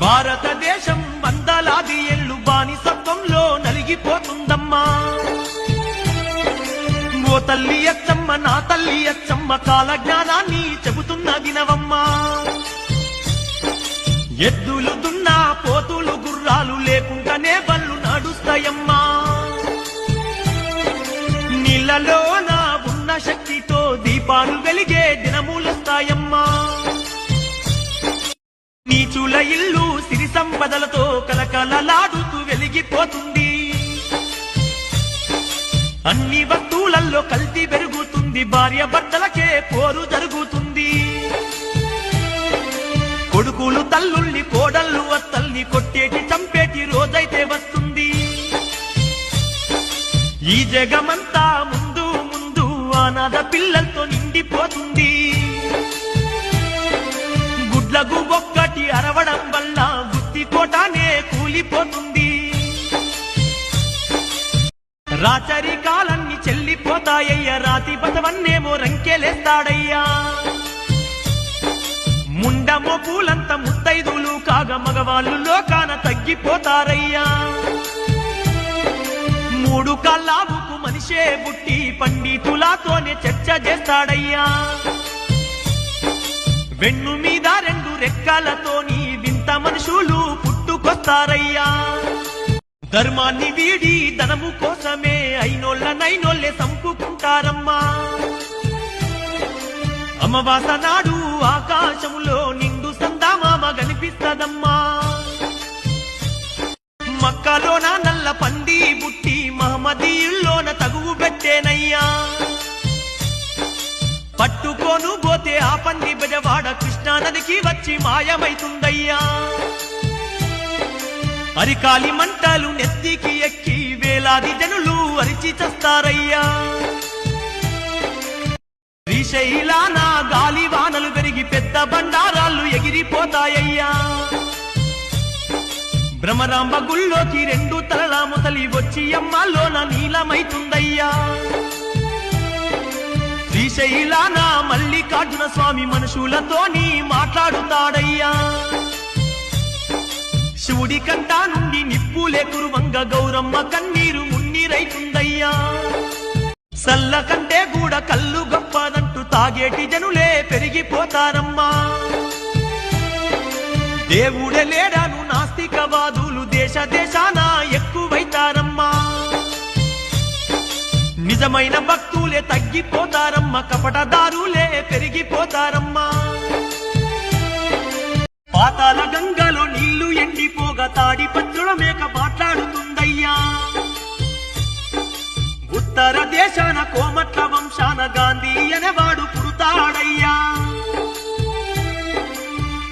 భారతదేశం వందలాది ఏళ్ళు బానిసత్వంలో నలిగిపోతుందమ్మా. ఓ తల్లి అచ్చమ్మ నా తల్లి అచ్చమ్మ కాల జ్ఞానాన్ని చెబుతున్న వినవమ్మా ఎద్దులు దున్నా పోతులు గుర్రాలు లేకుండానే బళ్ళు నడుస్తాయమ్మా. నీళ్ళలో నా ఉన్న శక్తితో దీపాలు వెలిగే దినములొస్తాయమ్మా. నీచుల ఇల్లు సిరి సంపదలతో కలకలలాడుతూ వెలిగిపోతుంది. అన్ని వస్తువులలో కల్తీ పెరుగుతుంది భార్య భర్తలకే పోరు జరుగుతుంది. కొడుకులు తల్లుల్ని కోడళ్ళు అత్తల్ని కొట్టేటి చంపేటి రోజైతే వస్తుంది. ఈ జగమంతా ముందు ముందు అనాథ పిల్లలతో నిండిపోతుంది. లఘు ఒక్కటి అరవడం వల్ల బుద్ధి కోటానే కూలిపోతుంది. రాచరికాలన్నీ చెల్లిపోతాయ్యా రాతి బతవన్నేమో రంకెలేస్తాడయ్యా. ముండమో పూలంత ముత్తైదులు కాగ మగవాళ్ళు లోకాన తగ్గిపోతారయ్యా. మూడు కల్లావుకు మనిషే బుట్టి పండితులతోనే చర్చ చేస్తాడయ్యా. వెన్ను మీద రెండు రెక్కలతోని వింత మనుషులు పుట్టుకొస్తారయ్యా. ధర్మాన్ని వీడి ధనము కోసమే అయినోళ్ళ నైనోళ్ళే సంపుకుంటారమ్మా. అమవాస నాడు ఆకాశములో నిండు సందామామ కనిపిస్తదమ్మా. మక్కలోన నల్ల పంది బుట్టి మహమ్మదీయుల్ పంది బెజవాడ కృష్ణానదికి వచ్చి మాయమైతుందయ్యా. అరికాలి మంటలు నెత్తికి ఎక్కి వేలాది జనులు అరిచి చస్తారయ్యా. శ్రీశైలాన గాలి వానలు పెరిగి పెద్ద బండారాలు ఎగిరిపోతాయ్యా భ్రమరాంబ గుళ్ళోకి రెండు తలలా ముసలి వచ్చి అమ్మాలోన నీలమైతుందయ్యా. శ్రీశైలాన మల్లికార్జున స్వామి మనుషులతోని మాట్లాడుతాడయ్యా. శివుడి కంటా నుండి నిప్పులే కురువంగ గౌరమ్మ కన్నీరు మున్నీరైతుందయ్యా. సల్ల కంటే కూడా కళ్ళు గొప్పదంటూ తాగేటి జనులే పెరిగిపోతారమ్మా. దేవుడే లేడాను నాస్తికవాదులు దేశ దేశాన ఎక్కువైతారమ్మా. నిజమైన భక్తులే తగ్గిపోతారమ్మా కపటదారులే పెరిగిపోతారమ్మా. పాతాల గంగలో నీళ్ళు ఎండిపోగా తాడి పత్రుల మేక మాట్లాడుతుందయ్యా. ఉత్తర దేశాన కోమట్ల వంశాన గాంధీ అనేవాడు పుడతాడయ్యా.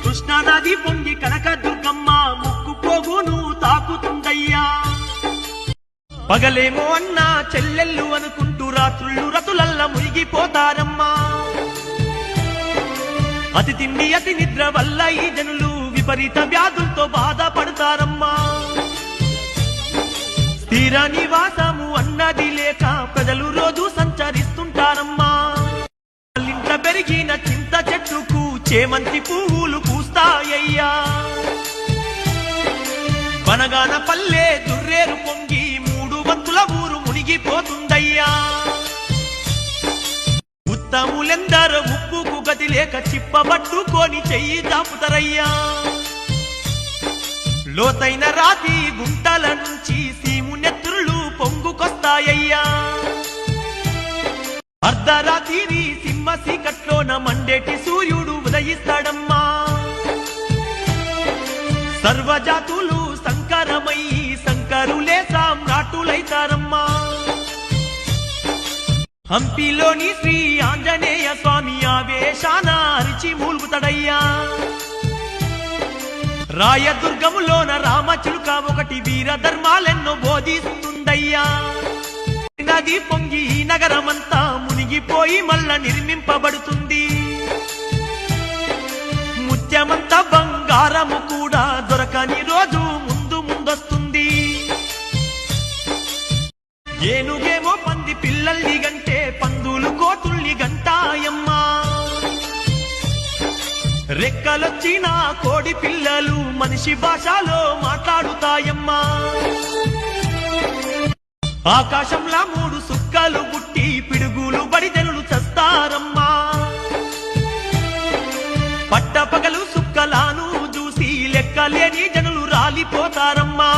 కృష్ణానది పొంగి కనకదుర్గమ్మ ముక్కు పోగును తాకుతుందయ్యా. పగలేమో అన్నా చెల్లెళ్ళు అనుకుంటూ రాత్రుళ్ళు రతులల్ల మునిగిపోతారమ్మా. అతి తిండి అతి నిద్ర వల్ల ఈ జనులు విపరీత వ్యాధులతో బాధపడతారమ్మా. స్థిర నివాసము అన్నది లేక ప్రజలు రోజు సంచరిస్తుంటారమ్మా. వాళ్ళింట పెరిగిన చింత చెట్టుకు చేమంతి పువ్వులు పూస్తాయ్యా వనగాన పల్లె దుర్రేరు పొంగి ఉత్తములెందరో ఉప్పుకు గతి లేక చిప్పబట్టుకొని చెయ్యి దాపుతరయ్యా లోతైన రాతి గుంటల నుంచి సీము నెత్తురులు పొంగుకొస్తాయ్యా అర్ధరాత్రి సింహ సీకట్లోన మండేటి సూర్యుడు ఉదయిస్తాడమ్మా. సర్వజాతులు సంకరమై సంకరులే సామ్రాటులైతారమ్మా. హంపిలోని శ్రీ ఆంజనేయ స్వామి ఆవేశాన అరిచి మూలుగుతడయ్యా. రాయదుర్గములోన రామచిలుక ఒకటి వీర ధర్మాలెన్నో బోధిస్తుందయ్యా. నది పొంగి ఈ నగరమంతా మునిగిపోయి మల్ల నిర్మింపబడుతుంది. ముత్యమంత బంగారము కూడా దొరకని రోజు ముందు ముందొస్తుంది. ఏనుగేమో పంది పిల్లల్ని గంట రెక్కలొచ్చిన కోడి పిల్లలు మనిషి భాషలో మాట్లాడుతాయమ్మా. ఆకాశంలా మూడు సుక్కలు పుట్టి పిడుగులు బడిదెనులు చస్తారమ్మా. పట్టపగలు సుక్కలాను చూసి లెక్కలేని జనులు రాలిపోతారమ్మా.